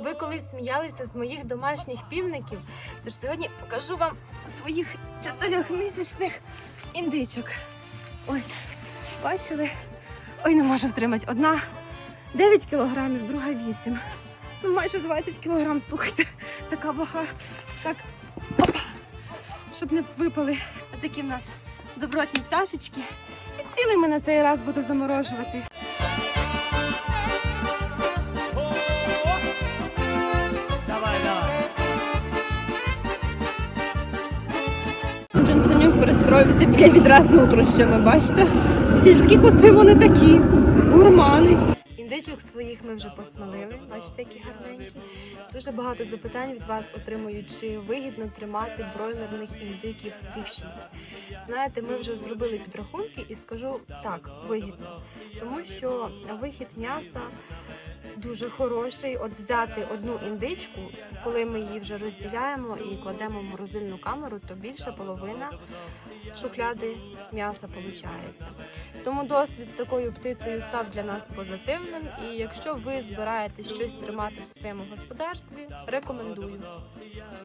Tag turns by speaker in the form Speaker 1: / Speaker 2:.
Speaker 1: Ви колись сміялися з моїх домашніх півників, тож сьогодні покажу вам своїх чотирьохмісячних індичок. Ось, бачили? Ой, не можу втримати. Одна 9 кілограмів, друга 8. Ну, майже 20 кілограм, слухайте, така вага. Так, опа, щоб не випали. Такі в нас добротні пташечки. І цілими на цей раз буду заморожувати. Джонсонюк перестроївся біля відра з нутрощами, бачите? Сільські коти вони такі, гурмани. Індичок своїх ми вже посмалили, бачите, які гарненькі. Дуже багато запитань від вас отримую, чи вигідно тримати бройлерних індиків пів. Знаєте, ми вже зробили підрахунки і скажу так, вигідно. Тому що вихід м'яса дуже хороший. От взяти одну індичку, коли ми її вже розділяємо і кладемо в морозильну камеру, то більше половина шухляди м'яса виходить. Тому досвід з такою птицею став для нас позитивним. І якщо ви збираєтесь щось тримати в своєму господарстві, рекомендую.